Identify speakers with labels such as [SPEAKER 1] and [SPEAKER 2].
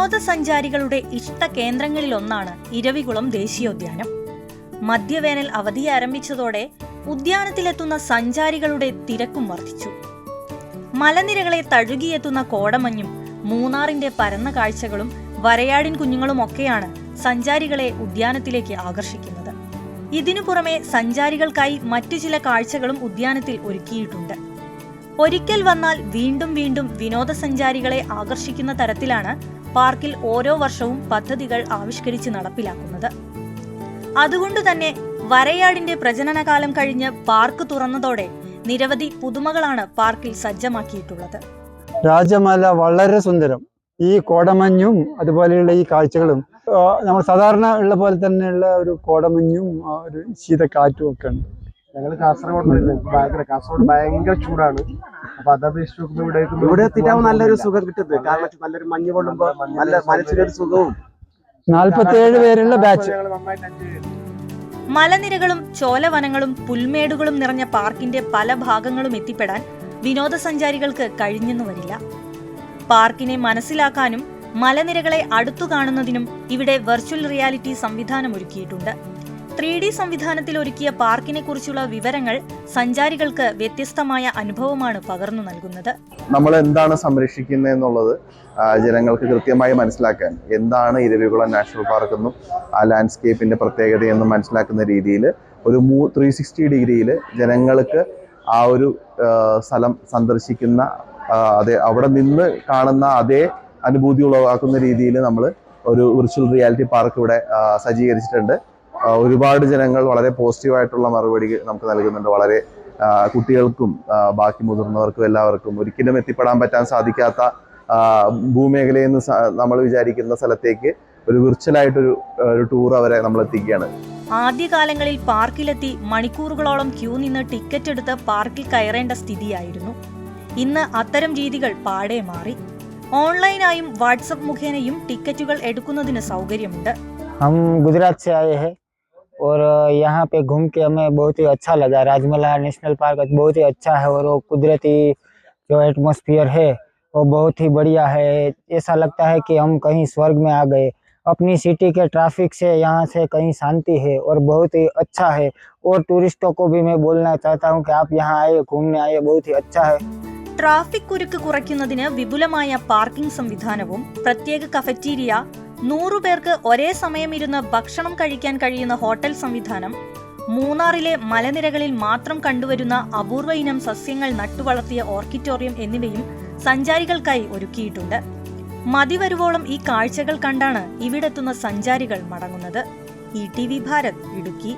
[SPEAKER 1] വിനോദസഞ്ചാരികളുടെ ഇഷ്ട കേന്ദ്രങ്ങളിലൊന്നാണ് ഇരവികുളം ദേശീയോദ്യാനം. മധ്യവേനൽ അവധി ആരംഭിച്ചതോടെ ഉദ്യാനത്തിലെത്തുന്ന സഞ്ചാരികളുടെ തിരക്കും വർദ്ധിച്ചു. മലനിരകളെ തഴുകിയെത്തുന്ന കോടമഞ്ഞും മൂന്നാറിന്റെ പരന്ന കാഴ്ചകളും വരയാടിൻ കുഞ്ഞുങ്ങളുമൊക്കെയാണ് സഞ്ചാരികളെ ഉദ്യാനത്തിലേക്ക് ആകർഷിക്കുന്നത്. ഇതിനു പുറമെ സഞ്ചാരികൾക്കായി മറ്റു ചില കാഴ്ചകളും ഉദ്യാനത്തിൽ ഒരുക്കിയിട്ടുണ്ട്. ഒരിക്കൽ വന്നാൽ വീണ്ടും വീണ്ടും വിനോദസഞ്ചാരികളെ ആകർഷിക്കുന്ന തരത്തിലാണ് പാർക്കിൽ ഓരോ വർഷവും പദ്ധതികൾ ആവിഷ്കരിച്ച് നടപ്പിലാക്കുന്നത്. അതുകൊണ്ട് തന്നെ വരയാടിന്റെ പ്രജനനകാലം കഴിഞ്ഞ് പാർക്ക് തുറന്നതോടെ നിരവധി പുതുമകളാണ് പാർക്കിൽ സജ്ജമാക്കിയിട്ടുള്ളത്.
[SPEAKER 2] രാജമല വളരെ സുന്ദരം. ഈ കോടമഞ്ഞും അതുപോലെയുള്ള ഈ കാഴ്ചകളും നമ്മൾ സാധാരണ ഉള്ള പോലെ തന്നെയുള്ള ഒരു കോടമഞ്ഞും ഒരു ശീതക്കാറ്റും ഒക്കെ ഉണ്ട്.
[SPEAKER 3] ഞങ്ങൾ കാസർഗോഡ് ഭയങ്കര കാസർഗോഡ് ഭയങ്കര ചൂടാണ്. അപ്പൊ അത് അപേക്ഷിച്ചു നോക്കുമ്പോൾ ഇവിടെ
[SPEAKER 4] ഇവിടെ എത്തിയിട്ടാവും നല്ലൊരു സുഖം കിട്ടുന്നത്. കാരണം നല്ലൊരു മഞ്ഞ് കൊള്ളുമ്പോ നല്ല മനസ്സിലൊരു സുഖവും.
[SPEAKER 2] നാൽപ്പത്തിയേഴ് പേരുള്ള ബാച്ച്.
[SPEAKER 1] മലനിരകളും ചോലവനങ്ങളും പുൽമേടുകളും നിറഞ്ഞ പാർക്കിന്റെ പല ഭാഗങ്ങളും എത്തിപ്പെടാൻ വിനോദസഞ്ചാരികൾക്ക് കഴിഞ്ഞെന്നു വരില്ല. പാർക്കിനെ മനസ്സിലാക്കാനും മലനിരകളെ അടുത്തു കാണുന്നതിനും ഇവിടെ വെർച്വൽ റിയാലിറ്റി സംവിധാനം ഒരുക്കിയിട്ടുണ്ട്. ത്രീ ഡി സംവിധാനത്തിൽ ഒരുക്കിയ പാർക്കിനെ കുറിച്ചുള്ള വിവരങ്ങൾ സഞ്ചാരികൾക്ക് വ്യത്യസ്തമായ അനുഭവമാണ് പകർന്നു നൽകുന്നത്.
[SPEAKER 5] നമ്മൾ എന്താണ് സംരക്ഷിക്കുന്നത് എന്നുള്ളത് ജനങ്ങൾക്ക് കൃത്യമായി മനസ്സിലാക്കാൻ എന്താണ് ഇരവികുളം നാഷണൽ പാർക്ക് എന്നും ആ ലാൻഡ്സ്കേപ്പിന്റെ പ്രത്യേകതയെന്നും മനസ്സിലാക്കുന്ന രീതിയിൽ ഒരു മൂ ത്രീ സിക്സ്റ്റി ഡിഗ്രിയിൽ ജനങ്ങൾക്ക് ആ ഒരു സ്ഥലം സന്ദർശിക്കുന്ന അതെ അവിടെ നിന്ന് കാണുന്ന അതേ അനുഭൂതി ഉളവാക്കുന്ന രീതിയിൽ നമ്മൾ ഒരു വിർച്വൽ റിയാലിറ്റി പാർക്ക് ഇവിടെ സജ്ജീകരിച്ചിട്ടുണ്ട്. ഒരുപാട് ജനങ്ങൾ വളരെ പോസിറ്റീവായിട്ടുള്ള മറുപടി നമുക്ക് നൽകുന്നുണ്ട്. വളരെ കുട്ടികൾക്കും ബാക്കി മുതിർന്നവർക്കും എല്ലാവർക്കും ഒരിക്കലും എത്തിപ്പെടാൻ പറ്റാൻ സാധിക്കാത്ത ഭൂമേഖലയിൽ നിന്ന് നമ്മൾ വിചാരിക്കുന്ന സ്ഥലത്തേക്ക് ഒരു വിർച്വലായിട്ടൊരു ഒരു ടൂർ അവരെ നമ്മൾ എത്തിക്കുകയാണ്
[SPEAKER 1] ആദ്യകാലങ്ങളിൽ പാർക്കിലെത്തി മണിക്കൂറുകളോളം ക്യൂ നിന്ന് ടിക്കറ്റ് എടുത്ത് പാർക്കിൽ കയറേണ്ട സ്ഥിതിയായിരുന്നു. ഇന്ന് അത്തരം രീതികൾ പാടെ മാറി. ഓൺലൈനായും വാട്സപ്പ് മുഖേനയും ടിക്കറ്റുകൾ എടുക്കുന്നതിന് സൗകര്യമുണ്ട്.
[SPEAKER 6] ഹം ഗുജറാത്ത് സേ ആയേ ഹേ और यहाँ पे घूम के हमें बहुत ही अच्छा लगा राजमला नेशनल पार्क बहुत ही अच्छा है और वो कुदरती जो एटमॉस्फेयर है वो बहुत ही बढ़िया है ऐसा लगता है कि हम कहीं स्वर्ग में आ गए अपनी सिटी के ट्रैफिक से यहाँ से कहीं शांति है और बहुत ही अच्छा है और टूरिस्टों को भी मैं बोलना चाहता हूँ कि आप यहाँ आए घूमने आए बहुत ही अच्छा है
[SPEAKER 1] ട്രാഫിക് കുരുക്ക് കുറയ്ക്കുന്നതിന് വിപുലമായ പാർക്കിംഗ് സംവിധാനവും പ്രത്യേക കഫറ്റീരിയ നൂറു പേർക്ക് ഒരേ സമയം ഇരുന്ന് ഭക്ഷണം കഴിക്കാൻ കഴിയുന്ന ഹോട്ടൽ സംവിധാനം മൂന്നാറിലെ മലനിരകളിൽ മാത്രം കണ്ടുവരുന്ന അപൂർവ ഇനം സസ്യങ്ങൾ നട്ടുവളർത്തിയ ഓർക്കിറ്റോറിയം എന്നിവയും സഞ്ചാരികൾക്കായി ഒരുക്കിയിട്ടുണ്ട്. മതിവരുവോളം ഈ കാഴ്ചകൾ കണ്ടാണ് ഇവിടെത്തുന്ന സഞ്ചാരികൾ മടങ്ങുന്നത്. E T V Bharat Idukki.